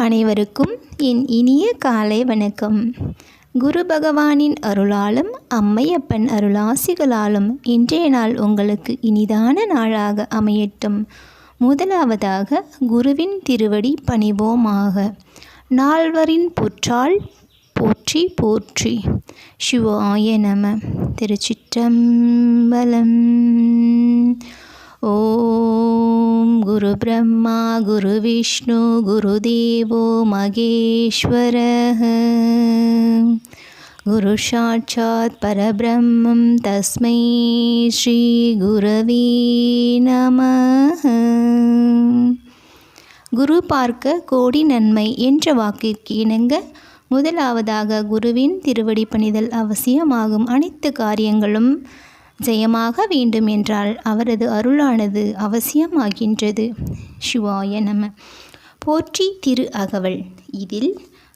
அனைவருக்கும் என் இனிய காலை வணக்கம். குரு பகவானின் அருளாலும் அம்மையப்பன் அருளாசிகளாலும் இன்றைய நாள் உங்களுக்கு இனிதான நாளாக அமையட்டும். முதலாவதாக குருவின் திருவடி பணிவோமாக. நால்வரின் புற்றால் போற்றி போற்றி. சிவாய நம. திருச்சிற்றம்பலம். குரு பிரம்மா குரு விஷ்ணு குருதேவோ மகேஸ்வரः குரு சாட்சாத் பரபிரம் தஸ்மை ஸ்ரீ குரவே நமः குரு பார்க்க கோடி நன்மை என்ற வாக்கிற்கு இணங்க முதலாவதாக குருவின் திருவடி பணிதல் அவசியமாகும் அனைத்து காரியங்களும் ஜெயமாக வேண்டும் என்றால் அவரது அருளானது அவசியமாகின்றது. சிவாய நம. போற்றி திரு அகவல். இதில்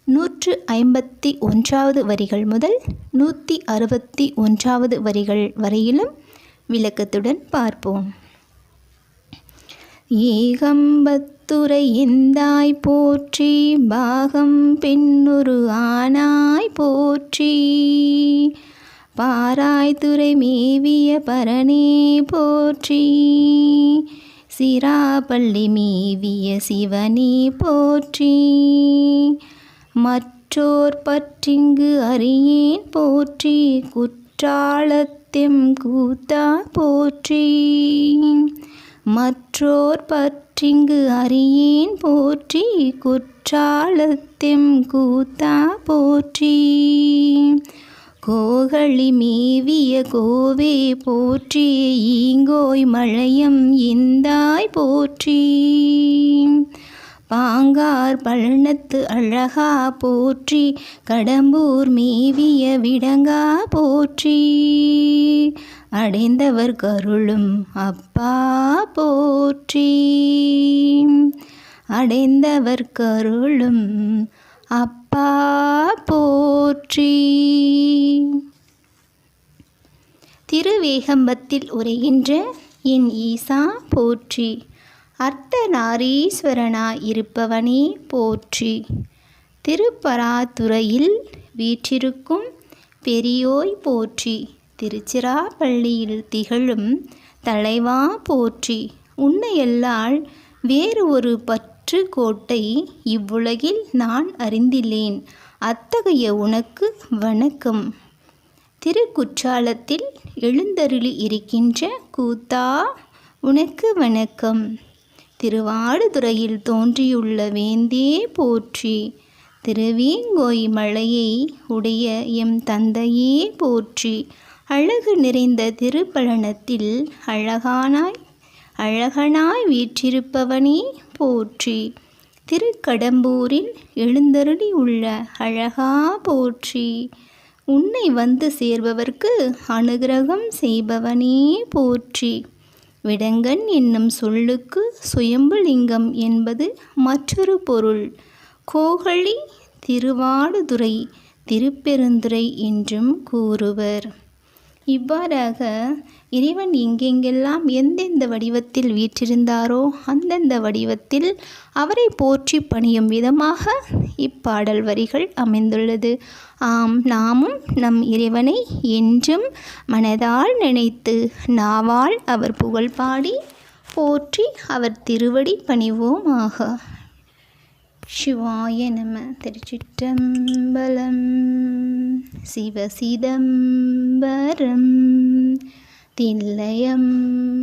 நூற்று ஐம்பத்தி ஒன்றாவது வரிகள் முதல் நூற்றி அறுபத்தி ஒன்றாவது வரிகள் வரையிலும் விளக்கத்துடன் பார்ப்போம். ஏகம்பத்துரை எந்தாய் போற்றி பாகம் பெண்ணுரு ஆனாய் போற்றி. பாராய்துறை மேவிய பரணே போற்றி. சிராப்பள்ளி மேவிய சிவனே போற்றி. மற்றோர் பற்றிங்கு அறியேன் போற்றி. குற்றாலத்தெம் கூத்தா போற்றி. மற்றோர் பற்றிங்கு அறியேன் போற்றி. குற்றாலத்தெம் கூத்தா போற்றி. கோகழி மேவிய கோவே போற்றி ஈங்கோய் மழையம் இந்தாய் போற்றி. பாங்கார் பழனத்து அழகா போற்றி கடம்பூர் மேவிய விடங்கா போற்றி. அடைந்தவர் கருளும் அப்பா போற்றி. அடைந்தவர் கருளும் அப்பா போற்றி. திருவேகம்பத்தில் உரைகின்ற என் ஈசா போற்றி. அர்த்தநாரீஸ்வரனாய் இருப்பவனே போற்றி. திருப்பராத்துறையில் வீற்றிருக்கும் பெரியோய் போற்றி. திருச்சிராப்பள்ளியில் திகழும் தலைவா போற்றி. உன்னையல்லால் வேறு ஒரு பற்று கோட்டை இவ்வுலகில் நான் அறிந்திலேன். அத்தகைய உனக்கு வணக்கம். திருக்குற்றாலத்தில் எழுந்தருளி இருக்கின்ற கூத்தா உனக்கு வணக்கம். திருவாடுதுறையில் தோன்றியுள்ள வேந்தே போற்றி. திருவேங்கோய் மலையை உடைய எம் தந்தையே போற்றி. அழகு நிறைந்த திருப்பழனத்தில் அழகானாய் அழகனாய் வீற்றிருப்பவனே போற்றி. திருக்கடம்பூரில் எழுந்தருளி உள்ள அழகா போற்றி. உன்னை வந்து சேர்பவர்க்கு அனுகிரகம் செய்பவனே போற்றி. விடங்கன் என்னும் சொல்லுக்கு சுயம்புலிங்கம் என்பது மற்றொரு பொருள். கோகழி திருவாடுதுறை திருப்பெருந்துறை என்றும் கூறுவர். இவ்வாறாக இறைவன் எங்கெங்கெல்லாம் எந்தெந்த வடிவத்தில் வீற்றிருந்தாரோ அந்தந்த வடிவத்தில் அவரை போற்றி பணியும் விதமாக இப்பாடல் வரிகள் அமைந்துள்ளது. ஆம் நாமும் நம் இறைவனை என்றும் மனதால் நினைத்து நாவால் அவர் புகழ் பாடி போற்றி அவர் திருவடி பணிவோமாக. சிவாய நம திருச்சிற்றம்பலம். சிவசிதம்பரம் தில்லயம்பலம்